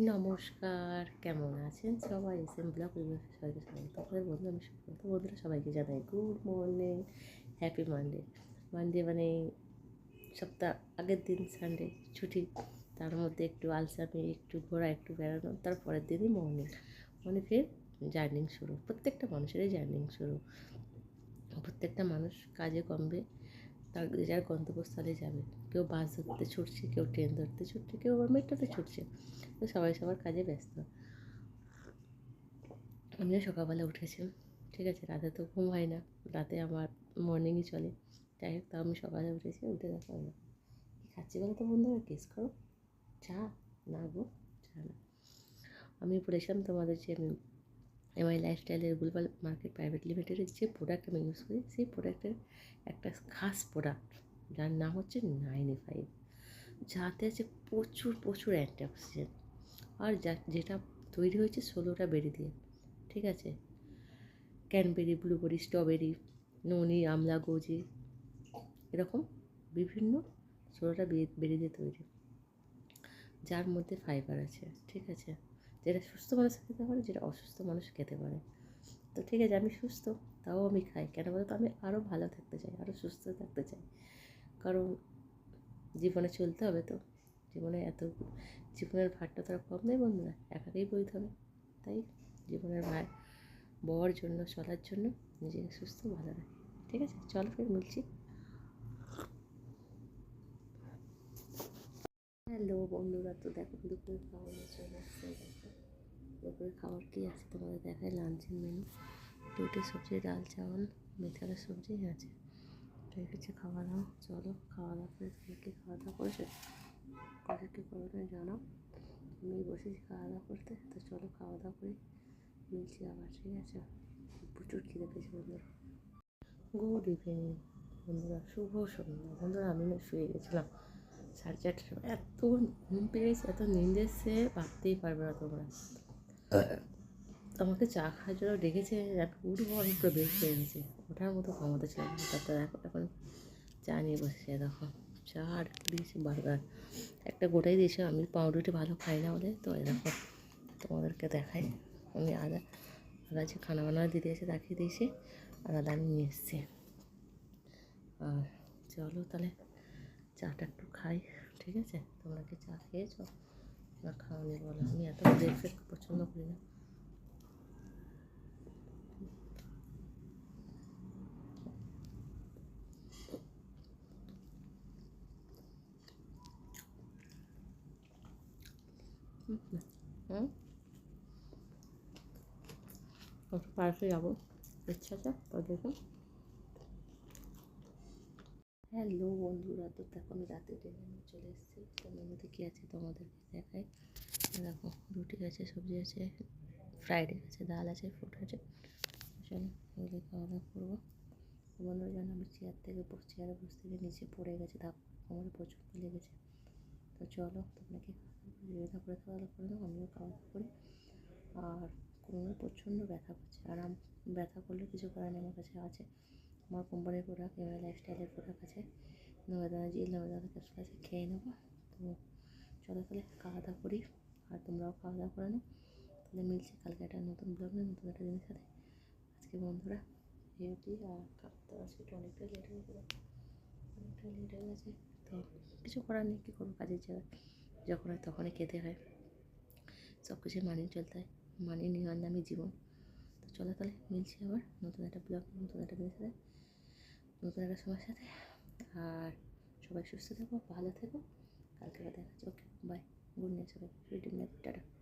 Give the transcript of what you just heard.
নমস্কার, কেমন আছেন? সবাই এস এম সবাইকে স্বাগত আপনাদের বন্ধু, আমি সুব্রত। বন্ধুরা, সবাইকে জানাই good morning, happy Monday. Monday মানে সপ্তাহ, আগের দিন সানডে, ছুটি। তার মধ্যে একটু আলসামি, একটু ঘোরা, একটু বেড়ানো তারপরের দিনই মর্নিং। মানে ফের জার্নিং শুরু। প্রত্যেকটা মানুষেরই জার্নিং শুরু। প্রত্যেকটা মানুষ কাজে কমবে। তার যার গন্তব্যস্থলে যাবে। কেউ বাস ধরতে ছুটছে, কেউ ট্রেন ধরতে ছুটছে, কেউ আবার মেট্রোতে ছুটছে। তো সবাই সবার কাজে ব্যস্ত। আমিও সকালবেলা উঠেছি ঠিক আছে? রাতে তো ঘুম হয় না, রাতে আমার মর্নিংই চলে। যাই হোক, তাও আমি সকালে উঠেছি, উঠে দেখো কী খাচ্ছি বলো তো বন্ধুরা? কেস করো। চা? না গো, চা না। আমি বলেছিলাম তোমাদের যে এমআই লাইফস্টাইলের গ্লোবাল মার্কেট প্রাইভেট লিমিটেডের যে প্রোডাক্ট আমি ইউজ করি, সেই প্রোডাক্টের একটা খাস প্রোডাক্ট যার নাম হচ্ছে নাইনটি ফাইভ যাতে আছে প্রচুর প্রচুর অ্যান্টিঅক্সিডেন্ট আর যা, যেটা তৈরি হয়েছে ষোলোটা বেরি দিয়ে, ঠিক আছে? ক্যানবেরি ব্লুবেরি স্ট্রবেরি ননি আমলা গোজি এরকম বিভিন্ন ষোলোটা বেরি দিয়ে তৈরি। যার মধ্যে ফাইবার আছে, ঠিক আছে? যেটা সুস্থ মানুষ খেতে পারে, যেটা অসুস্থ মানুষ খেতে পারে। তো ঠিক আছে, আমি সুস্থ, তাও আমি খাই। কেন বলতো আমি আরও ভালো থাকতে চাই আরও সুস্থ থাকতে চাই। কারণ জীবনে চলতে হবে তো। জীবনে এত, জীবনের ভারটা তো আর কম নেই বন্ধুরা একাকেই বইতে হবে। তাই জীবনের ভার বর জন্য, চলার জন্য নিজেকে সুস্থ, ভালো রাখি। ঠিক আছে? চলো ফের মিলছি। হ্যালো বন্ধুরা, তো দেখো দুপুরে খাওয়া চলে আসছে দেখো। দুপুরে খাবার কী আছে তোমাদের দেখায় লাঞ্চের মেনু রুটি, সবজি, ডাল চাওয়াল মেথালের সবজি আছে। ঠিক আছে খাওয়া দাওয়া। চলো খাওয়া দাওয়া করে তুমি কি খাওয়া দাওয়া করেছ? কাকে কী করবে জানো? আমি বসেছি খাওয়া দাওয়া করতে। তো চলো খাওয়া দাওয়া করি। মিলছি আবার, ঠিক আছে? প্রচুর খিদে পেয়েছে বন্ধুরা। গুড ইভিনিং বন্ধুরা। শুভ সন্ধ্যা। বন্ধুরা আমি না শুয়ে গেছিলাম। সাড়ে চারটার সময় এত ঘুম পেয়েছে, এত নিন্দ এসছে ভাবতেই পারবে না তোমরা। আমাকে চা খাওয়ার জন্য ডেকেছে এক উঠবো আমি পুরো বেশ হয়ে গেছে ওঠার মতো ক্ষমতা ছিল না। তারপর দেখো এখন চা নিয়ে বসেছে, দেখো। চা আর দিয়েছে বার্গার একটা গোটাই দিয়েছে, আমি পাউরুটি ভালো খাই না বলে। তো দেখো, তোমাদেরকে দেখাই। আমি আদা আদা যে খানা বানা দিতে এসে দেখিয়ে দিয়েছি। আর আদা আমি নিয়ে এসেছি। আর চলো তাহলে। চাটা একটু খাই, ঠিক আছে? তোমরা কি চা খেয়েছো? না খাওয়ানি বলো। আমি এত ব্রেকফাস্ট পছন্দ করি না। পার্কে যাব। ইচ্ছা আছে? ওদেরকে হ্যালো বন্ধুরা, তো দেখো আমি রাতে ট্রেনে চলে এসেছি। তো মেনুতে কী আছে তোমাদেরকে দেখাই। দেখো, রুটি আছে, সবজি আছে, ফ্রাইড আছে, ডাল আছে, ফ্রুট আছে। চলো, এগুলো খাওয়া দাওয়া করব বন্ধুরা, জানো আমি চেয়ার থেকে চেয়ারে বসে থেকে নিচে পড়ে গেছে, ধাপ কোমরে প্রচুর লেগেছে। তো চলো, তোমরা কি ব্যথা করে খাওয়া দাওয়া করে নাও, আমিও খাওয়া দাওয়া করি। আর কোমরে প্রচণ্ড ব্যথা করছে আর ব্যথা করলে কিছু করার আমার কাছে আছে। আমার কোম্পানির প্রোডাক্ট এমআই লাইফস্টাইলের প্রোডাক্ট আছে নবেদানা জিল নবেদানা ক্যাপসুল আছে খেয়ে নেব। তো চলো তাহলে খাওয়া দাওয়া করি, আর তোমরাও খাওয়া দাওয়া করে নাও। তাহলে মিলছে কালকে একটা নতুন ব্লগ নিয়ে, নতুন একটা জিনিস সাথে আজকে বন্ধুরা, এই আর তো আজকে একটু অনেকটা লেট হয়ে গেলো। অনেকটা লেট হয়ে গেছে, তো কিছু করার নেই, কী করব কাজের জায়গায় যখন হয় তখনই খেতে হয়। সব কিছু মানিয়ে চলতে হয়, মানিয়ে নেওয়ার নামই জীবন। তো চলো তাহলে মিলছি আবার নতুন একটা ব্লগ নতুন একটা জিনিস সাথে নতুন একটা সবার সাথে। আর সবাই সুস্থ থেকো, ভালো থেকো। কালকে দেখা যাচ্ছে ওকে বাই গুড নাইট সবাই গুড নাইট টাটা।